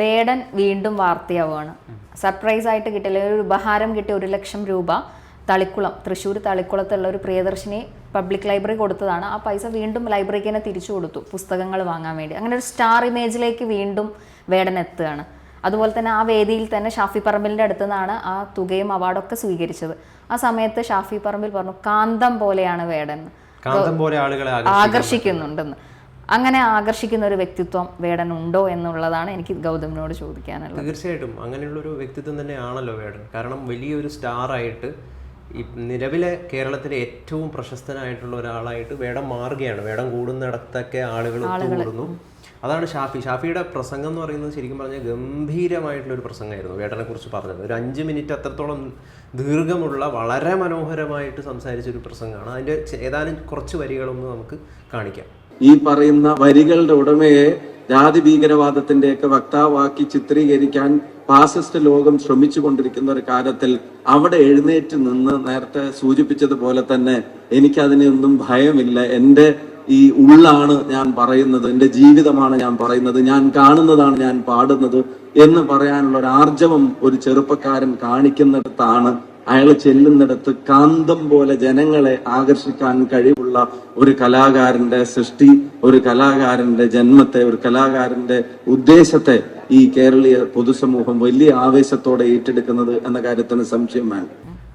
വേടൻ വീണ്ടും വാർത്തയാവുകയാണ്. സർപ്രൈസ് ആയിട്ട് കിട്ടിയ അല്ലെങ്കിൽ ഒരു ഉപഹാരം കിട്ടിയ ഒരു ലക്ഷം രൂപ തളിക്കുളം തൃശ്ശൂർ തളിക്കുളത്തുള്ള ഒരു പ്രിയദർശിനി പബ്ലിക് ലൈബ്രറി കൊടുത്തതാണ്. ആ പൈസ വീണ്ടും ലൈബ്രറിക്ക് തന്നെ തിരിച്ചു കൊടുത്തു പുസ്തകങ്ങൾ വാങ്ങാൻ വേണ്ടി. അങ്ങനെ ഒരു സ്റ്റാർ ഇമേജിലേക്ക് വീണ്ടും വേടൻ എത്തുകയാണ്. അതുപോലെ തന്നെ ആ വേദിയിൽ തന്നെ ഷാഫി പറമ്പിലിന്റെ അടുത്തു നിന്നാണ് ആ തുകയും അവാർഡൊക്കെ സ്വീകരിച്ചത്. ആ സമയത്ത് ഷാഫി പറമ്പിൽ പറഞ്ഞു കാന്തം പോലെയാണ് വേടൻ. ആകർഷിക്കുന്നുണ്ടെന്ന്. അങ്ങനെ ആകർഷിക്കുന്ന ഒരു വ്യക്തിത്വം വേടൻ ഉണ്ടോ എന്നുള്ളതാണ് എനിക്ക് ഗൗതമിനോട് ചോദിക്കാനുള്ളത്. തീർച്ചയായിട്ടും. അങ്ങനെയുള്ള ഒരു വ്യക്തിത്വം തന്നെയാണല്ലോ വേടൻ. കാരണം വലിയൊരു സ്റ്റാർ ആയിട്ട് ഈ നിലവിലെ കേരളത്തിലെ ഏറ്റവും പ്രശസ്തനായിട്ടുള്ള ഒരാളായിട്ട് വേടം മാറുകയാണ്. വേടം കൂടുന്നിടത്തൊക്കെ ആളുകൾ. കൂടുന്നു. അതാണ് ഷാഫി. ഷാഫിയുടെ പ്രസംഗം എന്ന് പറയുന്നത് ശരിക്കും പറഞ്ഞാൽ ഗംഭീരമായിട്ടുള്ള ഒരു പ്രസംഗമായിരുന്നു വേടനെ കുറിച്ച് പറഞ്ഞത്. ഒരു അഞ്ച് മിനിറ്റ് അത്രത്തോളം ദീർഘമുള്ള വളരെ മനോഹരമായിട്ട് സംസാരിച്ച ഒരു പ്രസംഗമാണ്. അതിന്റെ ഏതാനും കുറച്ച് വരികളൊന്നും നമുക്ക് കാണിക്കാം. ഈ പറയുന്ന വരികളുടെ ഉടമയെ ജാതി ഭീകരവാദത്തിന്റെയൊക്കെ വക്താവാക്കി ചിത്രീകരിക്കാൻ ഫാസിസ്റ്റ് ലോകം ശ്രമിച്ചു കൊണ്ടിരിക്കുന്ന ഒരു കാലത്തിൽ അവിടെ എഴുന്നേറ്റ് നിന്ന് നേരത്തെ സൂചിപ്പിച്ചതുപോലെ തന്നെ എനിക്കതിനൊന്നും ഭയമില്ല. എന്റെ ഈ ഉള്ളാണ് ഞാൻ പറയുന്നത്. എന്റെ ജീവിതമാണ് ഞാൻ പറയുന്നത്. ഞാൻ കാണുന്നതാണ് ഞാൻ പാടുന്നത് എന്ന് പറയാനുള്ള ഒരു ആർജവം ഒരു ചെറുപ്പക്കാരൻ കാണിക്കുന്നിടത്താണ് അയാൾ ചെല്ലുന്നിടത്ത് കാന്തം പോലെ ജനങ്ങളെ ആകർഷിക്കാൻ കഴിവുള്ള ഒരു കലാകാരന്റെ സൃഷ്ടി ഒരു കലാകാരന്റെ ജന്മത്തെ ഒരു കലാകാരന്റെ ഉദ്ദേശത്തെ ഈ കേരളീയ പൊതുസമൂഹം വലിയ ആവേശത്തോടെ ഏറ്റെടുക്കുന്നത് എന്ന കാര്യത്തിന് സംശയം വേണ്ട.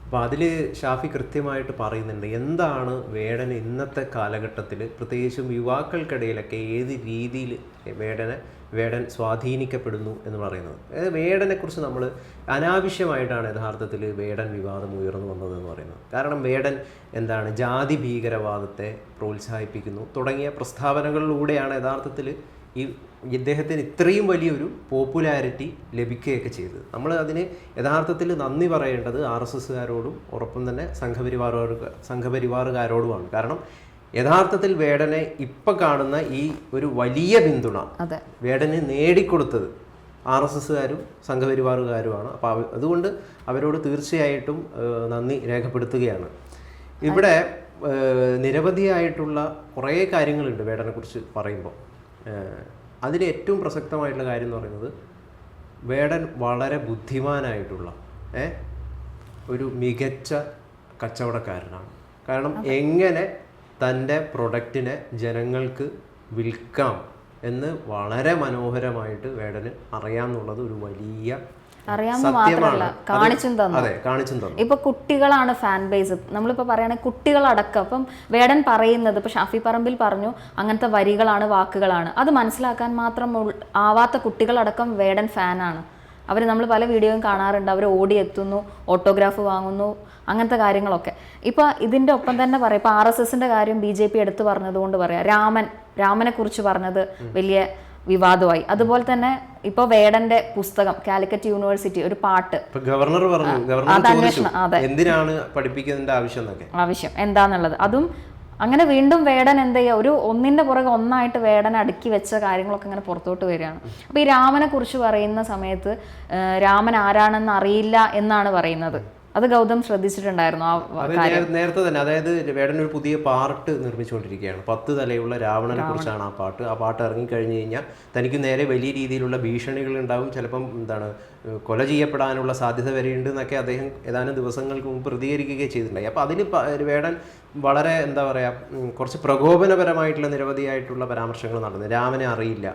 അപ്പോൾ അതിൽ ഷാഫി കൃത്യമായിട്ട് പറയുന്നുണ്ട് എന്താണ് വേടൻ ഇന്നത്തെ കാലഘട്ടത്തിൽ പ്രത്യേകിച്ചും യുവാക്കൾക്കിടയിലൊക്കെ ഏത് രീതിയിൽ വേടനെ വേടൻ സ്വാധീനിക്കപ്പെടുന്നു എന്ന് പറയുന്നത്? അതായത് വേടനെക്കുറിച്ച് നമ്മൾ അനാവശ്യമായിട്ടാണ് യഥാർത്ഥത്തിൽ വേടൻ വിവാദം ഉയർന്നു വന്നതെന്ന് പറയുന്നത്. കാരണം വേടൻ എന്താണ് ജാതി ഭീകരവാദത്തെ പ്രോത്സാഹിപ്പിക്കുന്നു. തുടങ്ങിയ പ്രസ്താവനകളിലൂടെയാണ് യഥാർത്ഥത്തിൽ ഈ ഇദ്ദേഹത്തിന് ഇത്രയും വലിയൊരു പോപ്പുലാരിറ്റി ലഭിക്കുകയൊക്കെ ചെയ്തത്. നമ്മൾ അതിന് യഥാർത്ഥത്തിൽ നന്ദി പറയേണ്ടത് ആർ എസ് എസ്സുകാരോടും ഒപ്പം തന്നെ സംഘപരിവാറുകാർ സംഘപരിവാറുകാരോടുമാണ്. കാരണം യഥാർത്ഥത്തിൽ വേടനെ ഇപ്പം കാണുന്ന ഈ ഒരു വലിയ പിന്തുണ വേടനെ നേടിക്കൊടുത്തത് ആർ എസ് എസ്സുകാരും സംഘപരിവാറുകാരുമാണ്. അപ്പോൾ അതുകൊണ്ട് അവരോട് തീർച്ചയായിട്ടും നന്ദി രേഖപ്പെടുത്തുകയാണ്. ഇവിടെ നിരവധിയായിട്ടുള്ള കുറേ കാര്യങ്ങളുണ്ട് വേടനെക്കുറിച്ച് പറയുമ്പോൾ. അതിൽ ഏറ്റവും പ്രസക്തമായിട്ടുള്ള കാര്യം എന്ന് പറയുന്നത് വേടൻ വളരെ ബുദ്ധിമാനായിട്ടുള്ള ഏ, ഒരു മികച്ച കച്ചവടക്കാരനാണ്. കാരണം എങ്ങനെ തന്റെ പ്രൊഡക്റ്റിനെ ജനങ്ങൾക്ക് വിൽക്കാം എന്ന് വളരെ മനോഹരമായിട്ട് വേടന് അറിയാമെന്നുള്ളത് ഒരു വലിയ മാത്രമല്ല അത് കാണിച്ചും തന്നു. അതെ കാണിച്ചും തന്നു. ഇപ്പൊ കുട്ടികളാണ് ഫാൻ ബേസ് നമ്മളിപ്പോ പറയുകയാണെങ്കിൽ കുട്ടികളടക്കം. അപ്പം വേടൻ പറയുന്നത് ഇപ്പൊ ഷാഫി പറമ്പിൽ പറഞ്ഞു അങ്ങനത്തെ വരികളാണ് വാക്കുകളാണ്. അത് മനസ്സിലാക്കാൻ മാത്രം ആവാത്ത കുട്ടികളടക്കം വേടൻ ഫാനാണ് അവർ നമ്മൾ പല വീഡിയോയും കാണാറുണ്ട്. അവർ ഓടിയെത്തുന്നു ഓട്ടോഗ്രാഫ് വാങ്ങുന്നു അങ്ങനത്തെ കാര്യങ്ങളൊക്കെ. ഇപ്പൊ ഇതിന്റെ ഒപ്പം തന്നെ പറയാം. ഇപ്പൊ ആർ എസ് എസിന്റെ കാര്യം ബി ജെ പി എടുത്തു പറഞ്ഞതുകൊണ്ട് പറയാം. രാമൻ രാമനെ കുറിച്ച് പറഞ്ഞത് വലിയ വിവാദമായി. അതുപോലെ തന്നെ ഇപ്പൊ വേടന്റെ പുസ്തകം കാലിക്കറ്റ് യൂണിവേഴ്സിറ്റി ഒരു പാട്ട്. ഗവർണർ പറഞ്ഞു ഗവർണർ. എന്തിനാണ് പഠിപ്പിക്കുന്നതിന്റെ ആവശ്യം ആവശ്യം എന്താന്നുള്ളത്. അതും അങ്ങനെ വീണ്ടും വേടൻ എന്ത് ചെയ്യുക ഒരു ഒന്നിന്റെ പുറകെ ഒന്നായിട്ട് വേടൻ അടുക്കി വെച്ച കാര്യങ്ങളൊക്കെ ഇങ്ങനെ പുറത്തോട്ട് വരികയാണ്. അപ്പൊ ഈ രാമനെ കുറിച്ച് പറയുന്ന സമയത്ത് രാമൻ ആരാണെന്ന് അറിയില്ല എന്നാണ് പറയുന്നത്. അത് ഗൗതം ശ്രദ്ധിച്ചിട്ടുണ്ടായിരുന്നു ആ നേരത്തെ തന്നെ അതായത് വേടൻ ഒരു പുതിയ പാർട്ട് നിർമ്മിച്ചുകൊണ്ടിരിക്കുകയാണ്. പത്ത് തലയുള്ള രാവണനെ കുറിച്ചാണ് ആ പാട്ട്. ആ പാട്ട് ഇറങ്ങി കഴിഞ്ഞു കഴിഞ്ഞാൽ തനിക്ക് നേരെ വലിയ രീതിയിലുള്ള ഭീഷണികൾ ഉണ്ടാവും. ചിലപ്പം എന്താണ് കൊല ചെയ്യപ്പെടാനുള്ള സാധ്യത വരെയുണ്ട് എന്നൊക്കെ അദ്ദേഹം ഏതാനും ദിവസങ്ങൾക്ക് മുമ്പ് പ്രതികരിക്കുകയും ചെയ്തിട്ടുണ്ടായി. അപ്പോൾ അതിന് വേടൻ വളരെ എന്താ പറയുക കുറച്ച് പ്രകോപനപരമായിട്ടുള്ള നിരവധിയായിട്ടുള്ള പരാമർശങ്ങൾ നടന്നു. രാമനെ അറിയില്ല.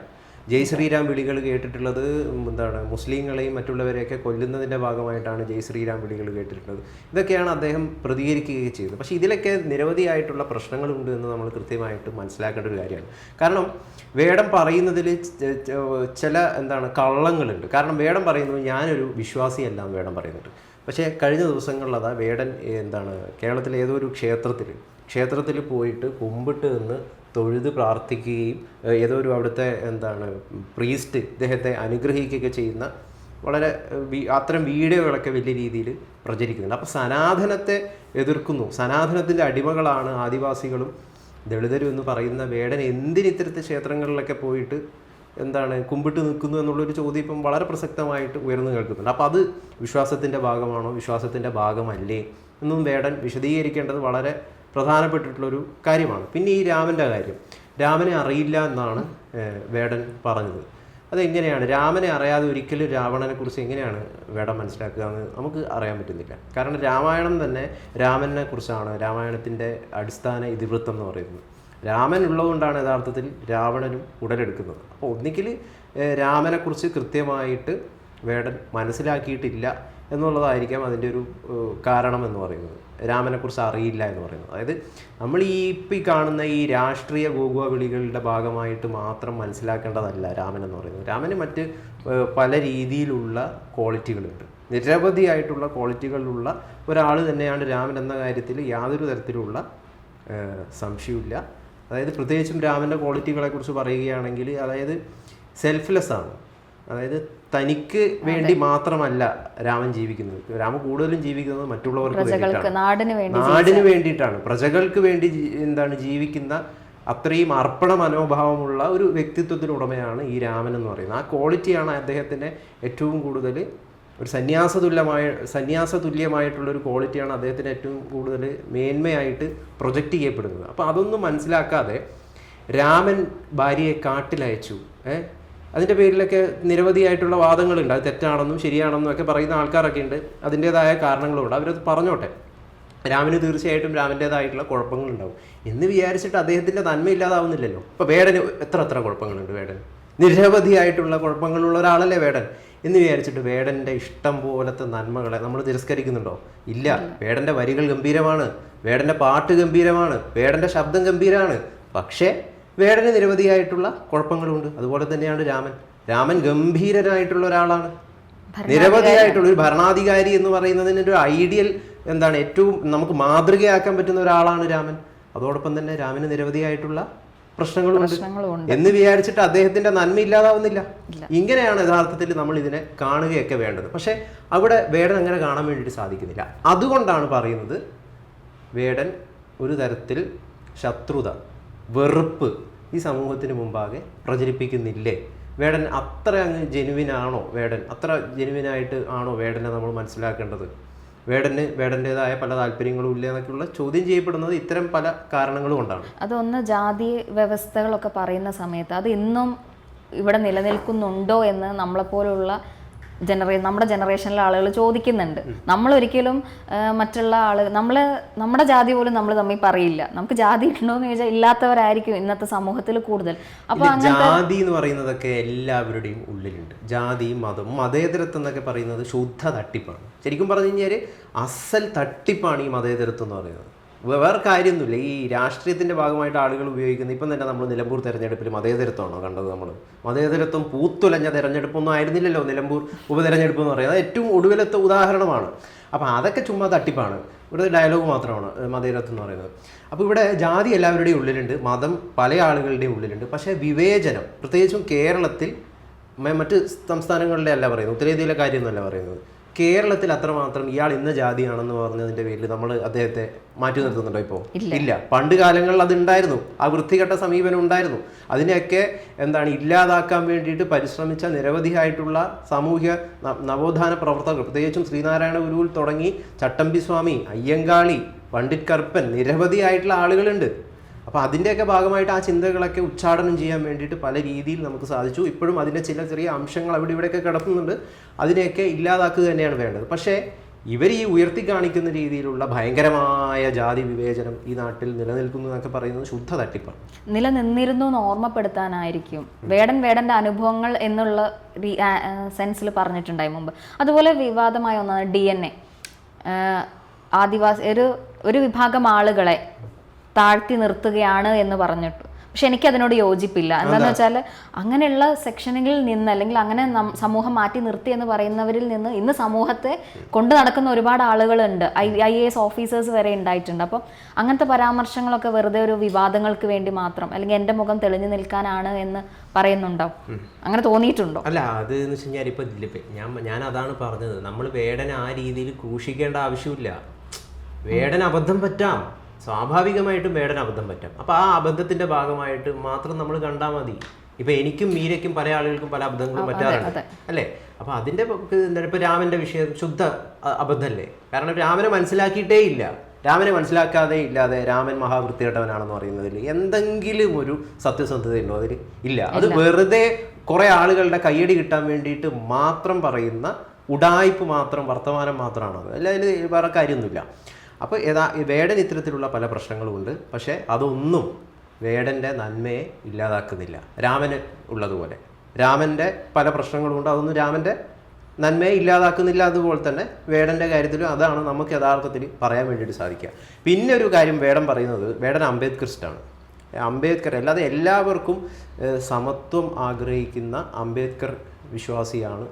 ജയ് ശ്രീരാം വിളികൾ കേട്ടിട്ടുള്ളത് എന്താണ് മുസ്ലിങ്ങളെയും മറ്റുള്ളവരെയൊക്കെ കൊല്ലുന്നതിന്റെ ഭാഗമായിട്ടാണ് ജയ് ശ്രീരാം വിളികൾ കേട്ടിട്ടുള്ളത്. ഇതൊക്കെയാണ് അദ്ദേഹം പ്രതികരിക്കുകയൊക്കെ ചെയ്തത്. പക്ഷേ ഇതിലൊക്കെ നിരവധിയായിട്ടുള്ള പ്രശ്നങ്ങളുണ്ട് എന്ന് നമ്മൾ കൃത്യമായിട്ട് മനസ്സിലാക്കേണ്ട ഒരു കാര്യമാണ്. കാരണം വേടം പറയുന്നതിൽ ചില എന്താണ് കള്ളങ്ങളുണ്ട്. കാരണം വേടം പറയുന്നത് ഞാനൊരു വിശ്വാസിയല്ല എന്ന് വേടം പറയുന്നുണ്ട്. പക്ഷേ കഴിഞ്ഞ ദിവസങ്ങളിൽ വേടൻ എന്താണ് കേരളത്തിലെ ഏതോ ഒരു ക്ഷേത്രത്തിൽ ക്ഷേത്രത്തിൽ പോയിട്ട് കുമ്പിട്ട് നിന്ന് തൊഴുത് പ്രാർത്ഥിക്കുകയും ഏതോ ഒരു അവിടുത്തെ എന്താണ് പ്രീസ്റ്റ് ഇദ്ദേഹത്തെ അനുഗ്രഹിക്കുകയൊക്കെ ചെയ്യുന്ന വളരെ അത്തരം വീഡിയോകളൊക്കെ വലിയ രീതിയിൽ പ്രചരിക്കുന്നുണ്ട്. അപ്പോൾ സനാതനത്തെ എതിർക്കുന്നു. സനാതനത്തിന്റെ അടിമകളാണ് ആദിവാസികളും. ദളിതരും എന്ന് പറയുന്ന വേടൻ എന്തിന് ഇത്തരത്തെ ക്ഷേത്രങ്ങളിലൊക്കെ പോയിട്ട് എന്താണ് കുമ്പിട്ട് നിൽക്കുന്നു എന്നുള്ളൊരു ചോദ്യം ഇപ്പം വളരെ പ്രസക്തമായിട്ട് ഉയർന്നു കേൾക്കുന്നുണ്ട്. അപ്പോൾ അത് വിശ്വാസത്തിന്റെ ഭാഗമാണോ? വിശ്വാസത്തിന്റെ ഭാഗമല്ലേ? എന്നും വേടൻ വിശദീകരിക്കേണ്ടത് വളരെ പ്രധാനപ്പെട്ടിട്ടുള്ളൊരു കാര്യമാണ്. പിന്നെ ഈ രാമന്റെ കാര്യം. രാമനെ അറിയില്ല എന്നാണ് വേടൻ പറഞ്ഞത്. അതെങ്ങനെയാണ്? രാമനെ അറിയാതെ ഒരിക്കലും രാവണനെ കുറിച്ച് എങ്ങനെയാണ് വേടം മനസ്സിലാക്കുക എന്ന് നമുക്ക് അറിയാൻ പറ്റുന്നില്ല. കാരണം രാമായണം തന്നെ രാമനെ കുറിച്ചാണ് രാമായണത്തിന്റെ അടിസ്ഥാന ഇതിവൃത്തം എന്ന് പറയുന്നത്. രാമൻ ഉള്ളതുകൊണ്ടാണ് യഥാർത്ഥത്തിൽ രാവണനും ഉടലെടുക്കുന്നത്. അപ്പോൾ ഒന്നിക്കിൽ രാമനെക്കുറിച്ച് കൃത്യമായിട്ട് വേടൻ മനസ്സിലാക്കിയിട്ടില്ല എന്നുള്ളതായിരിക്കാം അതിന്റെ ഒരു കാരണം എന്ന് പറയുന്നത്. രാമനെക്കുറിച്ച് അറിയില്ല എന്ന് പറയുന്നത് അതായത് നമ്മൾ ഈ ഇപ്പം ഈ കാണുന്ന ഈ രാഷ്ട്രീയ ഗോകുവ വിളികളുടെ ഭാഗമായിട്ട് മാത്രം മനസ്സിലാക്കേണ്ടതല്ല രാമൻ എന്ന് പറയുന്നത്. രാമന് മറ്റ് പല രീതിയിലുള്ള ക്വാളിറ്റികളുണ്ട്. നിരവധിയായിട്ടുള്ള ക്വാളിറ്റികളുള്ള ഒരാൾ തന്നെയാണ് രാമൻ എന്ന കാര്യത്തിൽ യാതൊരു തരത്തിലുള്ള സംശയമില്ല അതായത് പ്രത്യേകിച്ചും രാമന്റെ ക്വാളിറ്റികളെക്കുറിച്ച് പറയുകയാണെങ്കിൽ അതായത് സെൽഫ്ലെസ് ആണ് അതായത് തനിക്ക് വേണ്ടി മാത്രമല്ല രാമൻ ജീവിക്കുന്നത്. രാമ കൂടുതലും ജീവിക്കുന്നത് മറ്റുള്ളവർക്ക് വേണ്ടിയിട്ടാണ്. നാടിന് വേണ്ടി നാടിന് വേണ്ടിയിട്ടാണ്. പ്രജകൾക്ക് വേണ്ടി എന്താണ് ജീവിക്കുന്ന അത്രയും അർപ്പണ മനോഭാവമുള്ള ഒരു വ്യക്തിത്വത്തിന് ഉടമയാണ് ഈ രാമൻ എന്ന് പറയുന്നത്. ആ ക്വാളിറ്റിയാണ് അദ്ദേഹത്തിന്റെ ഏറ്റവും കൂടുതൽ ഒരു സന്യാസ തുല്യമായ സന്യാസ തുല്യമായിട്ടുള്ള ഒരു ക്വാളിറ്റിയാണ് അദ്ദേഹത്തിന് ഏറ്റവും കൂടുതൽ മേന്മയായിട്ട് പ്രൊജക്റ്റ് ചെയ്യപ്പെടുന്നത്. അപ്പോൾ അതൊന്നും മനസ്സിലാക്കാതെ രാമൻ ഭാര്യയെ കാട്ടിലയച്ചു. ഏഹ്? അതിന്റെ പേരിലൊക്കെ നിരവധിയായിട്ടുള്ള വാദങ്ങളുണ്ട്. അത് തെറ്റാണെന്നും ശരിയാണെന്നും ഒക്കെ പറയുന്ന ആൾക്കാരൊക്കെ ഉണ്ട്. അതിന്റേതായ കാരണങ്ങളുണ്ട്. അവരത് പറഞ്ഞോട്ടെ. രാമന് തീർച്ചയായിട്ടും രാമന്റെതായിട്ടുള്ള കുഴപ്പങ്ങളുണ്ടാവും. എന്ന് വിചാരിച്ചിട്ട് അദ്ദേഹത്തിന്റെ നന്മ ഇല്ലാതാവുന്നില്ലല്ലോ. ഇപ്പോൾ വേടന് എത്ര എത്ര കുഴപ്പങ്ങളുണ്ട് വേടൻ നിരവധിയായിട്ടുള്ള കുഴപ്പങ്ങളുള്ള ഒരാളല്ലേ വേടൻ? എന്ന് വിചാരിച്ചിട്ട് വേടന്റെ ഇഷ്ടം പോലത്തെ നന്മകളെ നമ്മൾ തിരസ്കരിക്കുന്നുണ്ടോ? ഇല്ല. വേടന്റെ വരികൾ ഗംഭീരമാണ്. വേടന്റെ പാട്ട് ഗംഭീരമാണ്. വേടന്റെ ശബ്ദം ഗംഭീരമാണ്. പക്ഷേ വേടന് നിരവധിയായിട്ടുള്ള കുഴപ്പങ്ങളുണ്ട്. അതുപോലെ തന്നെയാണ് രാമൻ. രാമൻ ഗംഭീരനായിട്ടുള്ള ഒരാളാണ്. നിരവധിയായിട്ടുള്ള ഒരു ഭരണാധികാരി എന്ന് പറയുന്നതിന് ഒരു ഐഡിയൽ എന്താണ് ഏറ്റവും നമുക്ക് മാതൃകയാക്കാൻ പറ്റുന്ന ഒരാളാണ് രാമൻ. അതോടൊപ്പം തന്നെ രാമന് നിരവധിയായിട്ടുള്ള പ്രശ്നങ്ങളുണ്ട്. എന്ന് വിചാരിച്ചിട്ട് അദ്ദേഹത്തിന്റെ നന്മ ഇല്ലാതാവുന്നില്ല. ഇങ്ങനെയാണ് യഥാർത്ഥത്തിൽ നമ്മൾ ഇതിനെ കാണുകയൊക്കെ വേണ്ടത്. പക്ഷെ അവിടെ വേടൻ അങ്ങനെ കാണാൻ വേണ്ടിയിട്ട് സാധിക്കുന്നില്ല. അതുകൊണ്ടാണ് പറയുന്നത് വേടൻ ഒരു തരത്തിൽ ശത്രുത വെറുപ്പ് ഈ സമൂഹത്തിന് മുമ്പാകെ പ്രചരിപ്പിക്കുന്നില്ലേ? വേടൻ അത്ര അങ്ങ് ജെനുവിനാണോ വേടൻ? അത്ര ജെനുവിനായിട്ട് ആണോ വേടനെ നമ്മൾ മനസ്സിലാക്കേണ്ടത്? വേടന് വേടന്റെതായ പല താല്പര്യങ്ങളും ഇല്ല എന്നൊക്കെയുള്ള ചോദ്യം ചെയ്യപ്പെടുന്നത് ഇത്തരം പല കാരണങ്ങളും കൊണ്ടാണ്. അതൊന്ന് ജാതി വ്യവസ്ഥകളൊക്കെ പറയുന്ന സമയത്ത് അത് ഇന്നും ഇവിടെ നിലനിൽക്കുന്നുണ്ടോ എന്ന് നമ്മളെപ്പോലുള്ള ജനറേ നമ്മുടെ ജനറേഷനിലെ ആളുകൾ ചോദിക്കുന്നുണ്ട്. നമ്മൾ ഒരിക്കലും മറ്റുള്ള ആൾ നമ്മൾ നമ്മുടെ ജാതി പോലും നമ്മൾ തമ്മിൽ പറയില്ല. നമുക്ക് ജാതി ഉണ്ടോ എന്ന് ചോദിച്ചാൽ ഇല്ലാത്തവരായിരിക്കും ഇന്നത്തെ സമൂഹത്തിൽ കൂടുതൽ. അപ്പൊ ജാതി എന്ന് പറയുന്നതൊക്കെ എല്ലാവരുടെയും ഉള്ളിലുണ്ട്. ജാതി മതം മതേതരത്വം എന്നൊക്കെ പറയുന്നത് ശുദ്ധ തട്ടിപ്പാണ്. ശരിക്കും പറഞ്ഞു കഴിഞ്ഞാൽ അസൽ തട്ടിപ്പാണ് ഈ മതേതരത്വം എന്ന് പറയുന്നത്. വേറെ കാര്യമൊന്നുമില്ല. ഈ രാഷ്ട്രീയത്തിന്റെ ഭാഗമായിട്ട് ആളുകൾ ഉപയോഗിക്കുന്ന ഇപ്പം തന്നെ നമ്മൾ നിലമ്പൂർ തെരഞ്ഞെടുപ്പിൽ മതേതരത്വമാണോ കണ്ടത് നമ്മൾ? മതേതരത്വം പൂത്തുലഞ്ഞ തെരഞ്ഞെടുപ്പൊന്നും ആയിരുന്നില്ലല്ലോ നിലമ്പൂർ ഉപതെരഞ്ഞെടുപ്പ് എന്ന് പറയുന്നത്. ഏറ്റവും ഒടുവിലത്തെ ഉദാഹരണമാണ്. അപ്പോൾ അതൊക്കെ ചുമ്മാ തട്ടിപ്പാണ്. ഇവിടെ ഡയലോഗ് മാത്രമാണ് മതേതരത്വം എന്ന് പറയുന്നത്. അപ്പോൾ ഇവിടെ ജാതി എല്ലാവരുടെയും ഉള്ളിലുണ്ട് മതം പല ആളുകളുടെയും ഉള്ളിലുണ്ട്. പക്ഷേ വിവേചനം പ്രത്യേകിച്ചും കേരളത്തിൽ മറ്റ് സംസ്ഥാനങ്ങളിലെ അല്ല പറയുന്നത് ഉത്തരേന്ത്യയിലെ കാര്യമൊന്നുമല്ല പറയുന്നത്. കേരളത്തിൽ അത്രമാത്രം ഇയാൾ ഇന്ന ജാതിയാണെന്ന് പറഞ്ഞതിന്റെ പേരിൽ നമ്മൾ അദ്ദേഹത്തെ മാറ്റി നിർത്തുന്നുണ്ടോ ഇപ്പോൾ ഇല്ല. പണ്ട് കാലങ്ങളിൽ അത് ഉണ്ടായിരുന്നു. ആ വൃത്തികെട്ട സമീപനം ഉണ്ടായിരുന്നു. അതിനെയൊക്കെ എന്താണ് ഇല്ലാതാക്കാൻ വേണ്ടിയിട്ട് പരിശ്രമിച്ച നിരവധിയായിട്ടുള്ള സാമൂഹ്യ നവോത്ഥാന പ്രവർത്തകർ പ്രത്യേകിച്ചും ശ്രീനാരായണ ഗുരുവിൽ തുടങ്ങി ചട്ടമ്പി സ്വാമി അയ്യങ്കാളി പണ്ഡിറ്റ് കറുപ്പൻ നിരവധിയായിട്ടുള്ള ആളുകളുണ്ട്. അപ്പോൾ അതിന്റെയൊക്കെ ഭാഗമായിട്ട് ആ ചിന്തകളൊക്കെ ഉച്ചാടനം ചെയ്യാൻ വേണ്ടിയിട്ട് പല രീതിയിൽ നമുക്ക് സാധിച്ചു. ഇപ്പോഴും അതിന്റെ ചില ചെറിയ അംശങ്ങൾ അവിടെ ഇവിടെയൊക്കെ കിടക്കുന്നുണ്ട്. അതിനെയൊക്കെ ഇല്ലാതാക്കുക തന്നെയാണ് വേണ്ടത്. പക്ഷേ ഇവർ ഈ ഉയർത്തി കാണിക്കുന്ന രീതിയിലുള്ള ഭയങ്കരമായ ജാതി വിവേചനം ഈ നാട്ടിൽ നിലനിൽക്കുന്നു എന്നൊക്കെ പറയുന്നത് ശുദ്ധ തട്ടിപ്പാണ്. നിലനിന്നിരുന്നു എന്ന് ഓർമ്മപ്പെടുത്താനായിരിക്കും. വേടൻ വേടന്റെ അനുഭവങ്ങൾ എന്നുള്ള സെൻസിൽ പറഞ്ഞിട്ടുണ്ടായി മുമ്പ്. അതുപോലെ വിവാദമായ ഒന്നാണ് ഡി എൻ എ. ആദിവാസി ഒരു ഒരു വിഭാഗം ആളുകളെ താഴ്ത്തി നിർത്തുകയാണ് എന്ന് പറഞ്ഞിട്ട്. പക്ഷെ എനിക്ക് അതിനോട് യോജിപ്പില്ല. എന്താന്ന് വെച്ചാൽ അങ്ങനെയുള്ള സെക്ഷനുകളിൽ നിന്ന് അല്ലെങ്കിൽ അങ്ങനെ സമൂഹം മാറ്റി നിർത്തി എന്ന് പറയുന്നവരിൽ നിന്ന് ഇന്ന് സമൂഹത്തെ കൊണ്ടു നടക്കുന്ന ഒരുപാട് ആളുകളുണ്ട്. ഐ ഐ എസ് ഓഫീസേഴ്സ് വരെ ഉണ്ടായിട്ടുണ്ട്. അപ്പം അങ്ങനത്തെ പരാമർശങ്ങളൊക്കെ വെറുതെ ഒരു വിവാദങ്ങൾക്ക് വേണ്ടി മാത്രം അല്ലെങ്കിൽ എന്റെ മുഖം തെളിഞ്ഞു നിൽക്കാനാണ് എന്ന് പറയുന്നുണ്ടോ? അങ്ങനെ തോന്നിയിട്ടുണ്ടോ? അല്ല അത് എന്ന് വെച്ച് കഴിഞ്ഞാൽ ഇപ്പം ഞാൻ ഞാൻ അതാണ് പറഞ്ഞത്. നമ്മൾ വേടനെ ആ രീതിയിൽ ക്രൂശിക്കേണ്ട ആവശ്യമില്ല. വേടൻ അബദ്ധം പറ്റാം. സ്വാഭാവികമായിട്ടും വേടൻ അബദ്ധം പറ്റാം. അപ്പോൾ ആ അബദ്ധത്തിന്റെ ഭാഗമായിട്ട് മാത്രം നമ്മൾ കണ്ടാൽ മതി. ഇപ്പൊ എനിക്കും മീരയ്ക്കും പല ആളുകൾക്കും പല അബദ്ധങ്ങളും പറ്റാറുണ്ട് അല്ലേ? അപ്പൊ അതിന്റെ എന്താ എന്താണ് ഇപ്പൊ രാമന്റെ വിഷയം ശുദ്ധ അബദ്ധല്ലേ? അബദ്ധമല്ലേ കാരണം രാമനെ മനസ്സിലാക്കിയിട്ടേ ഇല്ല. രാമനെ മനസ്സിലാക്കാതെ ഇല്ലാതെ രാമൻ മഹാവൃത്തികെട്ടവനാണെന്ന് പറയുന്നതിൽ എന്തെങ്കിലും ഒരു സത്യസന്ധത ഉണ്ടോ അതിൽ? ഇല്ല. അത് വെറുതെ കുറെ ആളുകളുടെ കയ്യടി കിട്ടാൻ വേണ്ടിയിട്ട് മാത്രം പറയുന്ന ഉടായ്പ് മാത്രം വർത്തമാനം മാത്രമാണ്? അത് അല്ല അതിൽ വേറെ കാര്യമൊന്നുമില്ല. അപ്പോൾ യഥാ വേടൻ ഇത്തരത്തിലുള്ള പല പ്രശ്നങ്ങളുമുണ്ട്. പക്ഷേ അതൊന്നും വേടന്റെ നന്മയെ ഇല്ലാതാക്കുന്നില്ല. രാമന് ഉള്ളതുപോലെ. രാമന്റെ പല പ്രശ്നങ്ങളുമുണ്ട്. അതൊന്നും രാമന്റെ നന്മയെ ഇല്ലാതാക്കുന്നില്ല അതുപോലെ തന്നെ വേടന്റെ കാര്യത്തിലും അതാണ് നമുക്ക് യഥാർത്ഥത്തിൽ പറയാൻ വേണ്ടിയിട്ട് സാധിക്കുക. പിന്നെ ഒരു കാര്യം വേടൻ പറയുന്നത് വേടൻ അംബേദ്കറിസ്റ്റാണ് അംബേദ്കർ അല്ലാതെ എല്ലാവർക്കും സമത്വം ആഗ്രഹിക്കുന്ന അംബേദ്കർ വിശ്വാസിയാണ്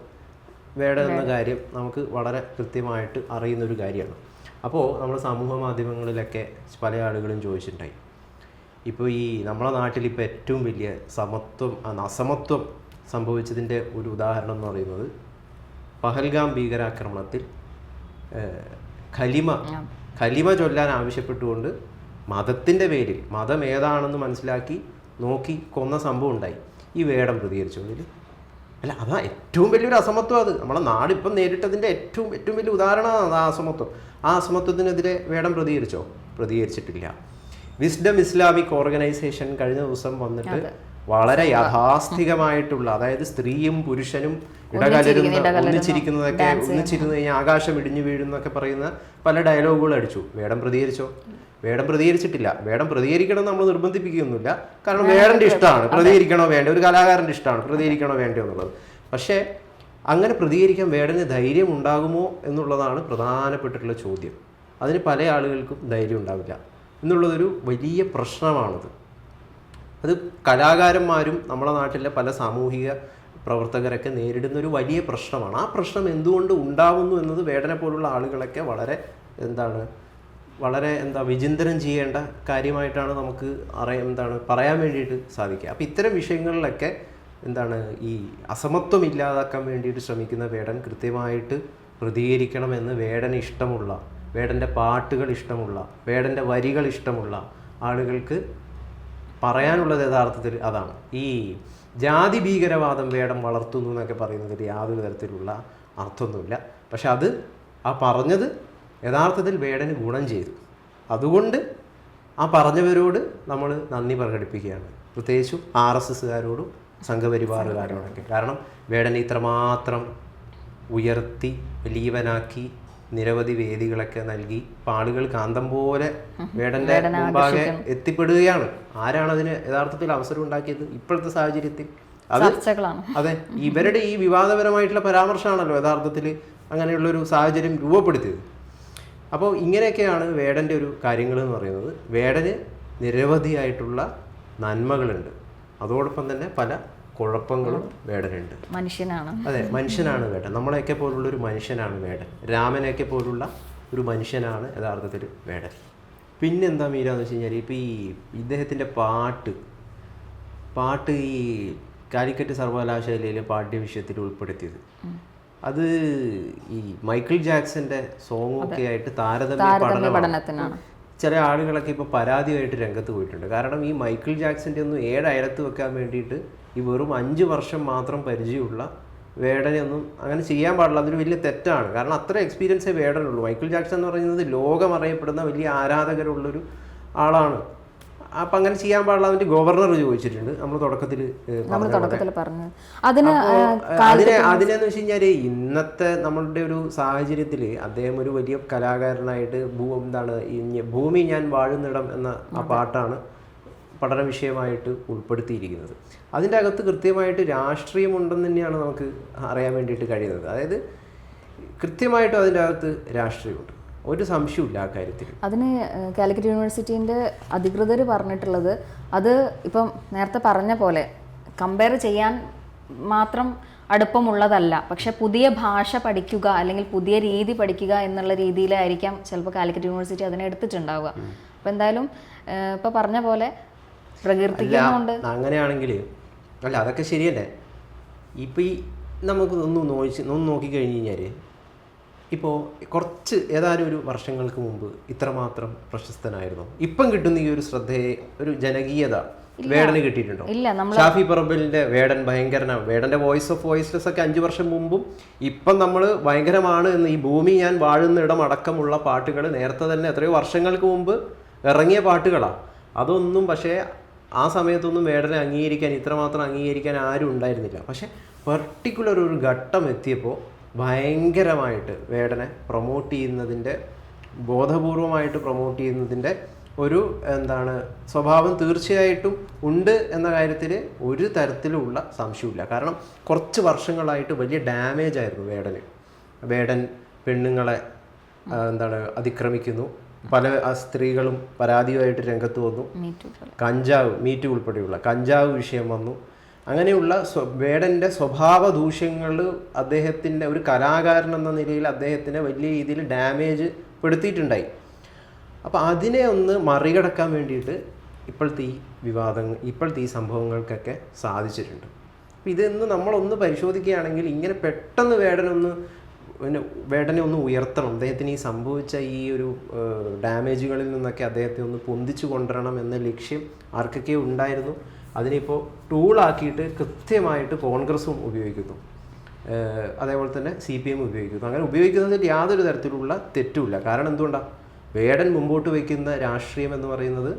വേടൻ എന്ന കാര്യം നമുക്ക് വളരെ കൃത്യമായിട്ട് അറിയുന്ന ഒരു കാര്യമാണ്. അപ്പോൾ നമ്മൾ സമൂഹ മാധ്യമങ്ങളിലൊക്കെ പല ആളുകളും ചോദിച്ചിട്ടുണ്ടായി. ഇപ്പോൾ ഈ നമ്മളെ നാട്ടിൽ ഇപ്പോൾ ഏറ്റവും വലിയ സമത്വം അസമത്വം സംഭവിച്ചതിന്റെ ഒരു ഉദാഹരണം എന്ന് പറയുന്നത് പഹൽഗാം ഭീകരാക്രമണത്തിൽ ഖലിമ ഖലിമ ചൊല്ലാൻ ആവശ്യപ്പെട്ടുകൊണ്ട് മതത്തിന്റെ പേരിൽ മതം ഏതാണെന്ന് മനസ്സിലാക്കി നോക്കി കൊന്ന സംഭവം ഉണ്ടായി. ഈ വേടം പ്രതികരിച്ചു അതിൽ അല്ല അതാ ഏറ്റവും വലിയൊരു അസമത്വം അത്. നമ്മുടെ നാടിപ്പം ഇപ്പം നേരിട്ടതിന്റെ ഏറ്റവും ഏറ്റവും വലിയ ഉദാഹരണമാണ് ആ അസമത്വം. ആ അസമത്വത്തിനെതിരെ വേടം പ്രതികരിച്ചോ? പ്രതികരിച്ചിട്ടില്ല. വിസ്ഡം ഇസ്ലാമിക് ഓർഗനൈസേഷൻ കഴിഞ്ഞ ദിവസം വന്നിട്ട് വളരെ യാഥാസ്ഥികമായിട്ടുള്ള അതായത് സ്ത്രീയും പുരുഷനും ഇടകലരുന്ന ഒന്നിച്ചിരിക്കുന്നതൊക്കെ ഒന്നിച്ചിരുന്ന് കഴിഞ്ഞാൽ ആകാശം ഇടിഞ്ഞു വീഴുന്നൊക്കെ പറയുന്ന പല ഡയലോഗുകൾ അടിച്ചു. വേടം പ്രതികരിച്ചോ? വേടം പ്രതികരിച്ചിട്ടില്ല. വേടം പ്രതികരിക്കണം നമ്മൾ നിർബന്ധിപ്പിക്കുകയൊന്നുമില്ല. കാരണം വേടന്റെ ഇഷ്ടമാണ്. പ്രതികരിക്കണോ വേണ്ട ഒരു കലാകാരന്റെ ഇഷ്ടമാണ്. പ്രതികരിക്കണോ വേണ്ടോ എന്നുള്ളത്. പക്ഷേ അങ്ങനെ പ്രതികരിക്കാൻ വേടന് ധൈര്യം ഉണ്ടാകുമോ എന്നുള്ളതാണ് പ്രധാനപ്പെട്ടിട്ടുള്ള ചോദ്യം. അതിന് പല ആളുകൾക്കും ധൈര്യം ഉണ്ടാവില്ല. എന്നുള്ളതൊരു വലിയ പ്രശ്നമാണത്. അത് കലാകാരന്മാരും നമ്മുടെ നാട്ടിലെ പല സാമൂഹിക പ്രവർത്തകരൊക്കെ നേരിടുന്ന ഒരു വലിയ പ്രശ്നമാണ്. ആ പ്രശ്നം എന്തുകൊണ്ട് ഉണ്ടാവുന്നു എന്നത് വേടനെ പോലുള്ള ആളുകളൊക്കെ വളരെ എന്താണ് വളരെ എന്താ വിചിന്തനം ചെയ്യേണ്ട കാര്യമായിട്ടാണ് നമുക്ക് അറിയാം എന്താണ് പറയാൻ വേണ്ടിയിട്ട് സാധിക്കുക. അപ്പോൾ ഇത്തരം വിഷയങ്ങളിലൊക്കെ എന്താണ് ഈ അസമത്വം ഇല്ലാതാക്കാൻ വേണ്ടിയിട്ട് ശ്രമിക്കുന്ന വേടൻ കൃത്യമായിട്ട് പ്രതികരിക്കണമെന്ന് വേടന് ഇഷ്ടമുള്ള വേടന്റെ പാട്ടുകൾ ഇഷ്ടമുള്ള വേടന്റെ വരികൾ ഇഷ്ടമുള്ള ആളുകൾക്ക് പറയാനുള്ളത് യഥാർത്ഥത്തിൽ അതാണ്. ഈ ജാതി ഭീകരവാദം വേടം വളർത്തുന്നു എന്നൊക്കെ പറയുന്നതിൽ യാതൊരു തരത്തിലുള്ള അർത്ഥമൊന്നുമില്ല. പക്ഷെ അത് ആ പറഞ്ഞത് യഥാർത്ഥത്തിൽ വേടന് ഗുണം ചെയ്തു. അതുകൊണ്ട് ആ പറഞ്ഞവരോട് നമ്മൾ നന്ദി പ്രകടിപ്പിക്കുകയാണ്. പ്രത്യേകിച്ചും ആർ എസ് എസ്സുകാരോടും സംഘപരിവാറുകാരോടൊക്കെ. കാരണം വേടനെ ഇത്രമാത്രം ഉയർത്തി ലീവനാക്കി നിരവധി വേദികളൊക്കെ നൽകി പാളുകൾ കാന്തം പോലെ വേടന്റെ മുമ്പാകെ എത്തിപ്പെടുകയാണ്. ആരാണ് അതിന് യഥാർത്ഥത്തിൽ അവസരം ഉണ്ടാക്കിയത് ഇപ്പോഴത്തെ സാഹചര്യത്തിൽ? അത് ഇവരുടെ ഈ വിവാദപരമായിട്ടുള്ള പരാമർശമാണല്ലോ യഥാർത്ഥത്തിൽ അങ്ങനെയുള്ള ഒരു സാഹചര്യം രൂപപ്പെടുത്തിയത്. അപ്പോൾ ഇങ്ങനെയൊക്കെയാണ് വേടന്റെ ഒരു കാര്യങ്ങൾ എന്ന് പറയുന്നത്. വേടന് നിരവധിയായിട്ടുള്ള നന്മകളുണ്ട്. അതോടൊപ്പം തന്നെ പല കുഴപ്പങ്ങളും വേടനുണ്ട്. മനുഷ്യനാണ്. അതെ മനുഷ്യനാണ് വേടൻ. നമ്മളെയൊക്കെ പോലുള്ള ഒരു മനുഷ്യനാണ് വേടൻ. രാമനെയൊക്കെ പോലുള്ള ഒരു മനുഷ്യനാണ് യഥാർത്ഥത്തിൽ വേടൻ. പിന്നെന്താ മീരാന്ന് വെച്ച് കഴിഞ്ഞാൽ ഇപ്പോൾ ഈ ഇദ്ദേഹത്തിന്റെ പാട്ട് പാട്ട് ഈ കാലിക്കറ്റ് സർവകലാശാലയിലെ പാഠ്യവിഷയത്തിൽ ഉൾപ്പെടുത്തിയത്. അത് ഈ മൈക്കിൾ ജാക്സന്റെ സോങ് ഒക്കെ ആയിട്ട് താരതമ്യ പഠനമാണ്. ചില ആളുകളൊക്കെ ഇപ്പോൾ പരാതിയായിട്ട് രംഗത്ത് പോയിട്ടുണ്ട്. കാരണം ഈ മൈക്കിൾ ജാക്സന്റെ ഒന്നും ഏഴ് അയലത്ത് വെക്കാൻ വേണ്ടിയിട്ട് ഈ വെറും അഞ്ച് വർഷം മാത്രം പരിചയമുള്ള വേടനെയൊന്നും അങ്ങനെ ചെയ്യാൻ പാടില്ല. അതൊരു വലിയ തെറ്റാണ്. കാരണം അത്ര എക്സ്പീരിയൻസേ വേടനുള്ളൂ. മൈക്കിൾ ജാക്സൺ എന്ന് പറയുന്നത് ലോകം അറിയപ്പെടുന്ന വലിയ ആരാധകരുള്ളൊരു ആളാണ്. അപ്പം അങ്ങനെ ചെയ്യാൻ പാടില്ല എന്നിട്ട് ഗവർണർ ചോദിച്ചിട്ടുണ്ട്. നമ്മൾ തുടക്കത്തിൽ നമ്മൾ തുടക്കത്തിൽ പറഞ്ഞു. അതിന് അതിനെന്ന് വെച്ച് കഴിഞ്ഞാൽ ഇന്നത്തെ നമ്മളുടെ ഒരു സാഹചര്യത്തിൽ അദ്ദേഹം ഒരു വലിയ കലാകാരനായിട്ട് ഭൂ എന്താണ് ഭൂമി ഞാൻ വാഴുന്നിടം എന്ന ആ പാട്ടാണ് പഠന വിഷയമായിട്ട് ഉൾപ്പെടുത്തിയിരിക്കുന്നത്. അതിന്റെ അകത്ത് കൃത്യമായിട്ട് രാഷ്ട്രീയമുണ്ടെന്ന് തന്നെയാണ് നമുക്ക് അറിയാൻ വേണ്ടിയിട്ട് കഴിയുന്നത്. അതായത് കൃത്യമായിട്ടും അതിന്റെ അകത്ത് രാഷ്ട്രീയമുണ്ട്. ഒരു സംശയമില്ല ആ കാര്യത്തിൽ. അതിന് കാലിക്കറ്റ് യൂണിവേഴ്സിറ്റീന്റെ അധികൃതർ പറഞ്ഞിട്ടുള്ളത് അത് ഇപ്പം നേരത്തെ പറഞ്ഞ പോലെ കമ്പയർ ചെയ്യാൻ മാത്രം അടുപ്പമുള്ളതല്ല. പക്ഷെ പുതിയ ഭാഷ പഠിക്കുക അല്ലെങ്കിൽ പുതിയ രീതി പഠിക്കുക എന്നുള്ള രീതിയിലായിരിക്കാം ചിലപ്പോൾ കാലിക്കറ്റ് യൂണിവേഴ്സിറ്റി അതിനെ എടുത്തിട്ടുണ്ടാവുക. അപ്പോൾ എന്തായാലും ഇപ്പോൾ ഇപ്പൊ പറഞ്ഞ പോലെ പ്രകീർത്തിക്കുന്നുണ്ട് അങ്ങനെയാണെങ്കിൽ അല്ല അതൊക്കെ ശരിയല്ലേ? ഇപ്പം ഈ നമുക്ക് ഒന്ന് നോക്കി നോക്കിക്കഴിഞ്ഞ് കഴിഞ്ഞാൽ ഇപ്പോൾ കുറച്ച് ഏതാനും ഒരു വർഷങ്ങൾക്ക് മുമ്പ് ഇത്രമാത്രം പ്രശസ്തനായിരുന്നു. ഇപ്പം കിട്ടുന്ന ഈ ഒരു ശ്രദ്ധയെ ഒരു ജനകീയത വേടന് കിട്ടിയിട്ടുണ്ടോ? ഷാഫി പറമ്പലിന്റെ വേടൻ ഭയങ്കരനാണ് വേടന്റെ വോയിസ് ഓഫ് വോയിസ്ലെസ് ഒക്കെ അഞ്ചു വർഷം മുമ്പും ഇപ്പം നമ്മൾ ഭയങ്കരമാണ് എന്ന് ഈ ഭൂമി ഞാൻ വാഴുന്നിടം അടക്കമുള്ള പാട്ടുകൾ നേരത്തെ തന്നെ എത്രയോ വർഷങ്ങൾക്ക് മുമ്പ് ഇറങ്ങിയ പാട്ടുകളാ. അതൊന്നും പക്ഷേ ആ സമയത്തൊന്നും വേടനെ അംഗീകരിക്കാൻ ഇത്രമാത്രം അംഗീകരിക്കാൻ ആരും ഉണ്ടായിരുന്നില്ല. പക്ഷെ പെർട്ടിക്കുലർ ഒരു ഘട്ടം എത്തിയപ്പോൾ ഭയങ്കരമായിട്ട് വേടനെ പ്രൊമോട്ട് ചെയ്യുന്നതിന്റെ ബോധപൂർവമായിട്ട് പ്രൊമോട്ട് ചെയ്യുന്നതിന്റെ ഒരു എന്താണ് സ്വഭാവം തീർച്ചയായിട്ടും ഉണ്ട് എന്ന കാര്യത്തിൽ ഒരു തരത്തിലുള്ള സംശയമില്ല കാരണം കുറച്ച് വർഷങ്ങളായിട്ട് വലിയ ഡാമേജ് ആയിരുന്നു വേടന്. വേടൻ പെണ്ണുങ്ങളെ എന്താണ് അതിക്രമിക്കുന്നു. പല സ്ത്രീകളും പരാതിയുമായിട്ട് രംഗത്ത് വന്നു. കഞ്ചാവ് മീറ്റ് ഉൾപ്പെടെയുള്ള കഞ്ചാവ് വിഷയം വന്നു. അങ്ങനെയുള്ള വേടന്റെ സ്വഭാവ ദൂഷ്യങ്ങൾ അദ്ദേഹത്തിന്റെ ഒരു കലാകാരൻ എന്ന നിലയിൽ അദ്ദേഹത്തിനെ വലിയ രീതിയിൽ ഡാമേജ് പെടുത്തിയിട്ടുണ്ടായി. അപ്പോൾ അതിനെ ഒന്ന് മറികടക്കാൻ വേണ്ടിയിട്ട് ഇപ്പോഴത്തെ ഈ വിവാദങ്ങൾ ഇപ്പോഴത്തെ ഈ സംഭവങ്ങൾക്കൊക്കെ സാധിച്ചിട്ടുണ്ട്. അപ്പോൾ ഇതെന്ന് നമ്മളൊന്ന് പരിശോധിക്കുകയാണെങ്കിൽ ഇങ്ങനെ പെട്ടെന്ന് വേടനൊന്ന് പിന്നെ വേടനെ ഒന്ന് ഉയർത്തണം. അദ്ദേഹത്തിന് ഈ സംഭവിച്ച ഈ ഒരു ഡാമേജുകളിൽ നിന്നൊക്കെ അദ്ദേഹത്തെ ഒന്ന് പൊന്തിച്ചു കൊണ്ടുവരണം എന്ന ലക്ഷ്യം ആർക്കൊക്കെ ഉണ്ടായിരുന്നു? അതിനിപ്പോൾ ടൂളാക്കിയിട്ട് കൃത്യമായിട്ട് കോൺഗ്രസും ഉപയോഗിക്കുന്നു. അതേപോലെ തന്നെ സി പി എം ഉപയോഗിക്കുന്നു. അങ്ങനെ ഉപയോഗിക്കുന്നതിൽ യാതൊരു തരത്തിലുള്ള തെറ്റുമില്ല. കാരണം എന്തുകൊണ്ടാണ് വേടൻ മുമ്പോട്ട് വയ്ക്കുന്ന രാഷ്ട്രീയം എന്ന് പറയുന്നത്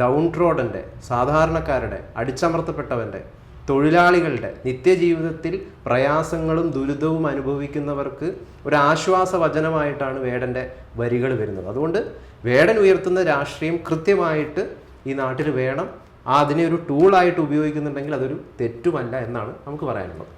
ഡൗൺ ട്രോഡന്റെ സാധാരണക്കാരുടെ അടിച്ചമർത്തപ്പെട്ടവന്റെ തൊഴിലാളികളുടെ നിത്യജീവിതത്തിൽ പ്രയാസങ്ങളും ദുരിതവും അനുഭവിക്കുന്നവർക്ക് ഒരാശ്വാസ വചനമായിട്ടാണ് വേടന്റെ വരികൾ വരുന്നത്. അതുകൊണ്ട് വേടൻ ഉയർത്തുന്ന രാഷ്ട്രീയം കൃത്യമായിട്ട് ഈ നാട്ടിൽ വേണം. ആ അതിനെ ഒരു ടൂളായിട്ട് ഉപയോഗിക്കുന്നുണ്ടെങ്കിൽ അതൊരു തെറ്റുമല്ല എന്നാണ് നമുക്ക് പറയാനുള്ളത്.